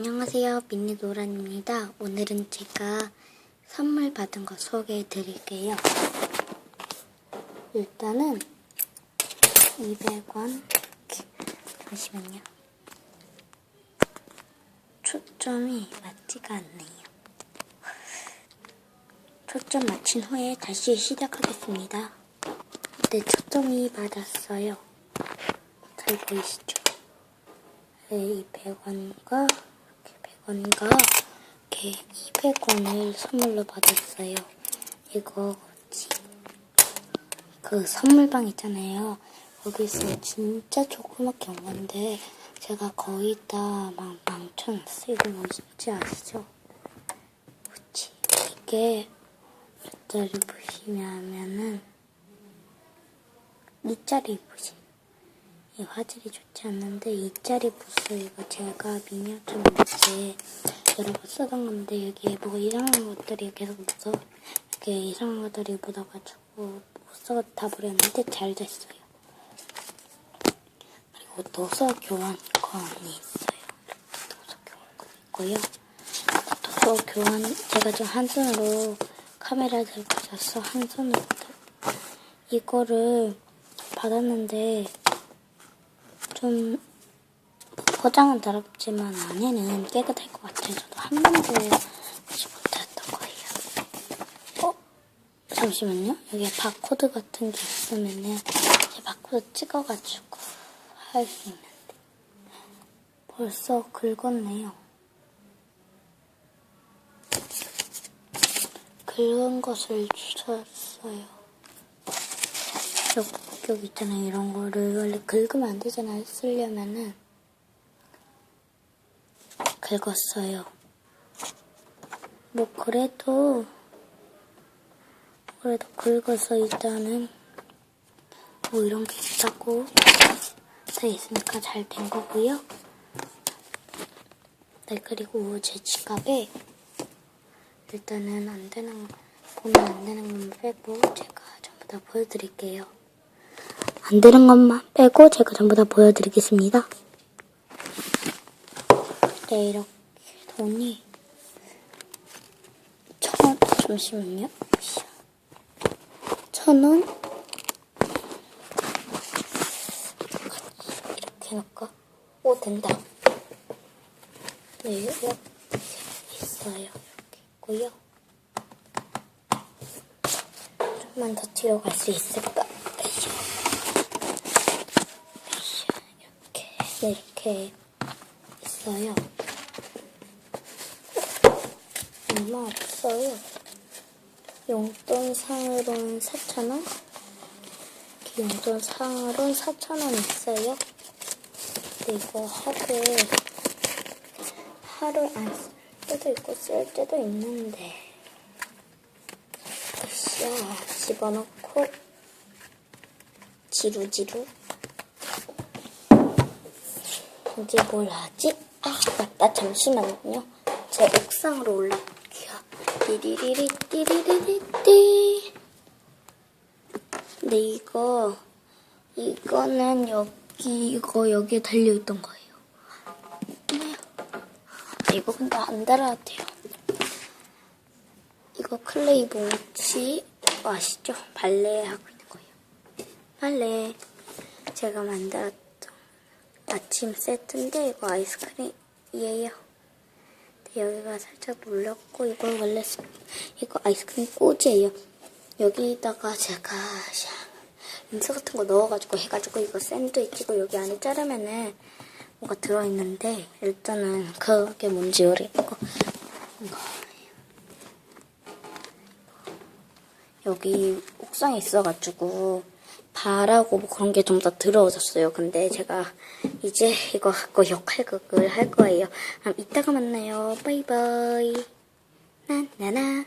안녕하세요. 미니 노란입니다. 오늘은 제가 선물 받은 거 소개해 드릴게요. 일단은 200원. 잠시만요. 초점이 맞지가 않네요. 초점 맞춘 후에 다시 시작하겠습니다. 네, 초점이 맞았어요. 잘 보이시죠? 네, 200원과 100원과 이렇게 200원을 선물로 받았어요. 이거 뭐지? 그 선물방 있잖아요. 거기서 진짜 조그맣게 온 건데 제가 거의 다 막 망쳐놨어요. 이거 뭔지 아시죠? 뭐지? 이게 몇 자리 보시면은 이자리 보시. 이 화질이 좋지 않는데 이짜리 부스 이거 제가 미니어처 문제 여러 번 쓰던 건데 여기에 뭐가 이상한 것들이 계속 묻어 이렇게 이상한 것들이 묻어가지고 못 써서 다 버렸는데 잘 됐어요. 그리고 도서 교환권이 있어요. 도서 교환권 있고요. 도서 교환 제가 좀한 손으로 카메라 들고 있어서 한 손으로 이거를 받았는데 좀 포장은 더럽지만 안에는 깨끗할 것 같아요. 저도 한 번도 보지 못했던 거예요. 어? 잠시만요. 여기에 바코드 같은 게 있으면은 이제 바코드 찍어가지고 할 수 있는데 벌써 긁었네요. 긁은 것을 주셨어요. 여 기 있잖아요. 이런 거를 원래 긁으면 안 되잖아요. 쓰려면은 긁었어요. 뭐 그래도 그래도 긁어서 일단은 뭐 이런 게 있다고 돼 있으니까 잘 된 거고요. 네 그리고 제 지갑에 일단은 안 되는 보면 안 되는 것만 빼고 제가 전부 다 보여드릴게요. 안 되는 것만 빼고 제가 전부 다 보여드리겠습니다. 네, 이렇게 돈이 천 원, 잠시만요. 천 원? 이렇게 해놓을까? 오, 된다. 네, 이렇게 있어요. 이렇게 있고요. 좀만 더 뒤로 갈 수 있을까? 으쌰. 으쌰. 이렇게, 있어요. 얼마 없어요. 용돈 상으로는 4,000원? 용돈 상으로는 4,000원 있어요. 그리고 하루, 하루 안 쓸 때도 있고 쓸 때도 있는데. 으쌰, 집어넣고, 지루지루. 이제 뭘 하지? 아, 맞다. 잠시만요. 제 옥상으로 올라갈게요. 띠리리리, 띠리리리 띠. 근데 이거, 이거는 여기, 이거 여기에 달려 있던 거예요. 네. 이거 근데 안 달아야 돼요. 이거 클레이 뭉치 아시죠? 발레 하고 있는 거예요. 발레. 제가 만들었던 아침 세트인데 이거 아이스크림이에요. 여기가 살짝 눌렸고 이거 원래 스- 이거 아이스크림 꽂이에요. 여기다가 제가 샤, 린스 같은 거 넣어가지고 해가지고 이거 샌드위치고 여기 안에 자르면은 뭐가 들어있는데 일단은 그게 뭔지 모르겠고 여기 옥상에 있어가지고 바라고 뭐 그런 게 좀 더 들어오졌어요. 근데 제가 이제 이거 갖고 역할극을 할 거예요. 그럼 이따가 만나요. 바이바이. 나나나.